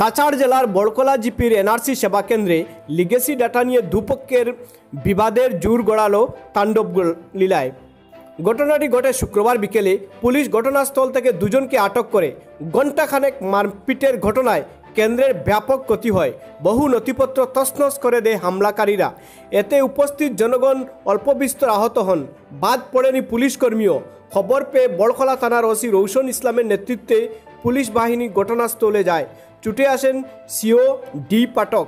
কাছাড় জেলার বড়কলা জিপির এনআরসি সেবা কেন্দ্রে লিগেসি ডাটা নিয়ে দুপক্ষের বিবাদের জোর গড়ালো তাণ্ডব লীলায়। ঘটনাটি ঘটে শুক্রবার বিকেলে। পুলিশ ঘটনাস্থল থেকে দুজনকে আটক করে ঘণ্টাখানেক মারপিটের ঘটনায় কেন্দ্রের ব্যাপক ক্ষতি হয়। বহু নথিপত্র তছনছ করে দেয় হামলাকারীরা। এতে উপস্থিত জনগণ অল্প বিস্তর আহত হন। বাদ পড়েনি পুলিশ কর্মীও। খবর পেয়ে বড়খলা থানার ওসি রৌশন ইসলামের নেতৃত্বে পুলিশ বাহিনী ঘটনাস্থলে যায়। ছুটে আসেন সিও ডি পাঠক।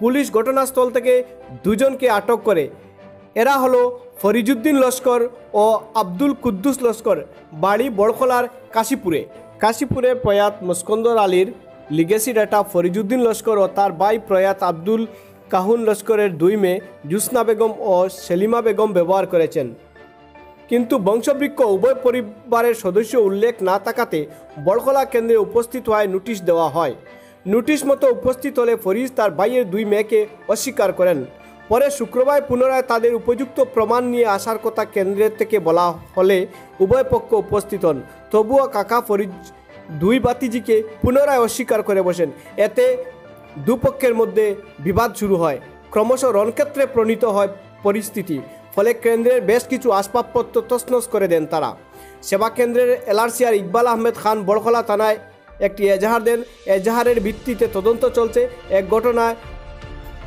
পুলিশ ঘটনাস্থল থেকে দুজনকে আটক করে। এরা হলো ফরিজুদ্দিন লস্কর ও আব্দুল কুদ্দুস লস্কর, বাড়ি বড়খলার কাশীপুরে। কাশীপুরে প্রয়াত মুস্কন্দর আলীর লিগেসি ডাটা ফরিজুদ্দিন লস্কর ও তার ভাই প্রয়াত আব্দুল কাহুন লস্করের দুই মেয়ে জুসনা বেগম ও সেলিমা বেগম ব্যবহার করেছেন। কিন্তু বংশবৃক্ষ উভয় পরিবারের সদস্য উল্লেখ না থাকাতে বড়খলা কেন্দ্রে উপস্থিত হওয়ায় নোটিশ দেওয়া হয়। নোটিশ মতো উপস্থিত হলে ফরিজ তার ভাইয়ের দুই মেয়েকে অস্বীকার করেন। পরে শুক্রবার পুনরায় তাদের উপযুক্ত প্রমাণ নিয়ে আসার কথা কেন্দ্রের থেকে বলা হলে উভয় পক্ষ উপস্থিত হন। তবুও কাকা ফরিজ দুই বাতিজিকে পুনরায় অস্বীকার করে বসেন। এতে দুপক্ষের মধ্যে বিবাদ শুরু হয়। ক্রমশ রণক্ষেত্রে প্রণীত হয় পরিস্থিতি। ফলে কেন্দ্রের বেশ কিছু আসবাবপত্র তছনছ করে দেন তারা। সেবা কেন্দ্রের এলআরসিআর ইকবাল আহমেদ খান বড়খলা থানায় একটি এজাহার দেন। এজাহারের ভিত্তিতে তদন্ত চলছে। এক ঘটনায়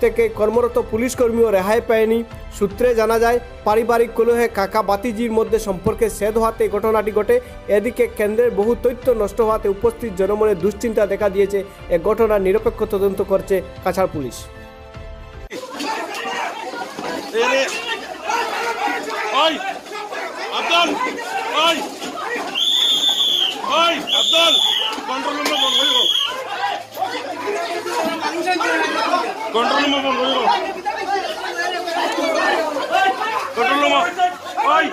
থেকে কর্মরত পুলিশ কর্মীও রেহাই পায়নি। সূত্রে জানা যায়, পারিবারিক কলহে কাকা বাতিজির মধ্যে সম্পর্কে সেদ হওয়াতে ঘটনাটি ঘটে। এদিকে কেন্দ্রের বহু তথ্য নষ্ট হওয়াতে উপস্থিত জনমনে দুশ্চিন্তা দেখা দিয়েছে। এ ঘটনার নিরপেক্ষ তদন্ত করছে কাছাড় পুলিশ। ওই আব্দুল, ভাই ভাই, আব্দুল কন্ট্রোল রুমে ফোন করিব কন্ট্রোল রুমে ফোন করিব কন্ট্রোল রুমে ওই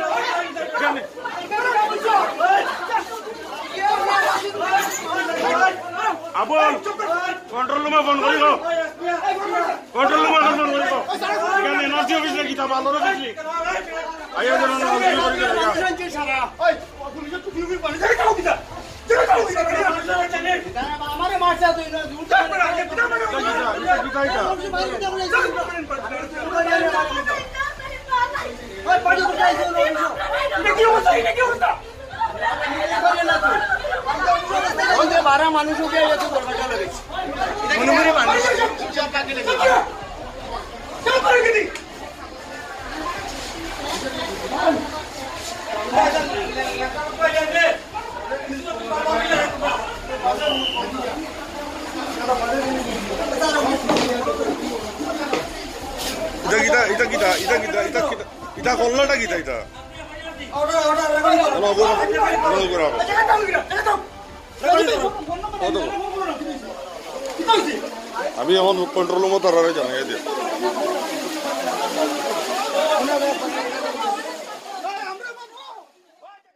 আবুল কন্ট্রোল রুমে ফোন করিব কন্ট্রোল রুমে ফোন করিব এখানে এনআরসি অফিসে কিতা ভালো রাখছি আইয়া যেন আমারে মারছে তুই না ওই পাড়ি উঠাই দে বারা মানুষ উঠে যেত দরজা লাগাইছে মনে মনে মানুষ সব পাকে লেগে ইটা কিটা ইটা কিটা ইটা কিটা ইটা কিটা ইটা করলোটা কিটা ইটা হলো গোরা হলো গোরা আমি এখন কন্ট্রোল মতো জানাই দিই